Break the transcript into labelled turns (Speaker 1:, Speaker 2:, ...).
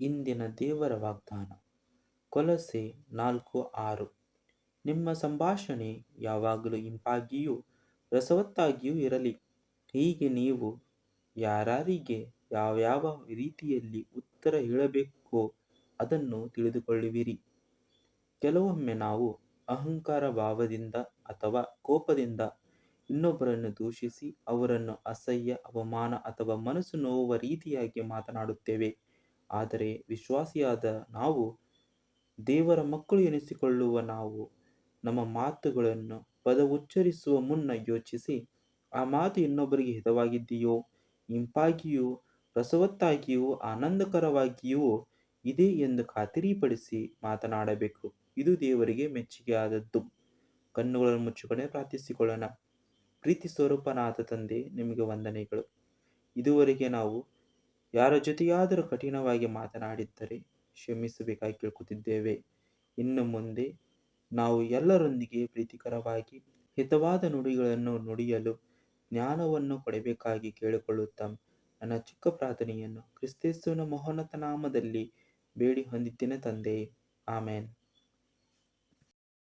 Speaker 1: ಇಂದಿನ ದೇವರ ವಾಗ್ದಾನ. ಕೊಲಸೆ ನಾಲ್ಕು ಆರು. ನಿಮ್ಮ ಸಂಭಾಷಣೆ ಯಾವಾಗಲೂ ಇಂಪಾಗಿಯೂ ರಸವತ್ತಾಗಿಯೂ ಇರಲಿ. ಹೀಗೆ ನೀವು ಯಾರಿಗೆ ಯಾವ್ಯಾವ ರೀತಿಯಲ್ಲಿ ಉತ್ತರ ಹೇಳಬೇಕೋ ಅದನ್ನು ತಿಳಿದುಕೊಳ್ಳುವಿರಿ. ಕೆಲವೊಮ್ಮೆ ನಾವು ಅಹಂಕಾರ ಭಾವದಿಂದ ಅಥವಾ ಕೋಪದಿಂದ ಇನ್ನೊಬ್ಬರನ್ನು ದೂಷಿಸಿ ಅವರನ್ನು ಅಸಹ್ಯ, ಅವಮಾನ ಅಥವಾ ಮನಸ್ಸು ನೋವುವ ರೀತಿಯಾಗಿ ಮಾತನಾಡುತ್ತೇವೆ. ಆದರೆ ವಿಶ್ವಾಸಿಯಾದ ನಾವು ದೇವರ ಮಕ್ಕಳು ಎನಿಸಿಕೊಳ್ಳುವ ನಾವು ನಮ್ಮ ಮಾತುಗಳನ್ನು ಪದ ಉಚ್ಚರಿಸುವ ಮುನ್ನ ಯೋಚಿಸಿ, ಆ ಮಾತು ಇನ್ನೊಬ್ಬರಿಗೆ ಹಿತವಾಗಿದೆಯೋ? ಇಂಪಾಗಿಯೂ? ರಸವತ್ತಾಗಿಯೂ? ಆನಂದಕರವಾಗಿಯೋ? ಇದೆ ಎಂದು ಖಾತರಿಪಡಿಸಿ ಮಾತನಾಡಬೇಕು. ಇದು ದೇವರಿಗೆ ಮೆಚ್ಚುಗೆಯಾದದ್ದು. ಕಣ್ಣುಗಳನ್ನು ಮುಚ್ಚಿಕೊಂಡೆ ಪ್ರಾರ್ಥಿಸಿಕೊಳ್ಳೋಣ. ಪ್ರೀತಿ ಸ್ವರೂಪನಾದ ತಂದೆ, ನಿಮಗೆ ವಂದನೆಗಳು. ಇದುವರೆಗೆ ನಾವು ಯಾರ ಜೊತೆಯಾದರೂ ಕಠಿಣವಾಗಿ ಮಾತನಾಡಿದ್ದರೆ ಕ್ಷಮಿಸಬೇಕಾಗಿ ಕೇಳ್ಕೊತಿದ್ದೇವೆ. ಇನ್ನು ಮುಂದೆ ನಾವು ಎಲ್ಲರೊಂದಿಗೆ ಪ್ರೀತಿಕರವಾಗಿ ಹಿತವಾದ ನುಡಿಗಳನ್ನು ನುಡಿಯಲು ಜ್ಞಾನವನ್ನು ಕೊಡಬೇಕಾಗಿ ಕೇಳಿಕೊಳ್ಳುತ್ತಾ ನನ್ನ ಚಿಕ್ಕ ಪ್ರಾರ್ಥನೆಯನ್ನು ಕ್ರಿಸ್ತೇಸುವಿನ ಮಹೋನ್ನತ ನಾಮದಲ್ಲಿ ಬೇಡಿ ಹೊಂದಿದ್ದೇನೆ ತಂದೆ. ಆಮೇನ್.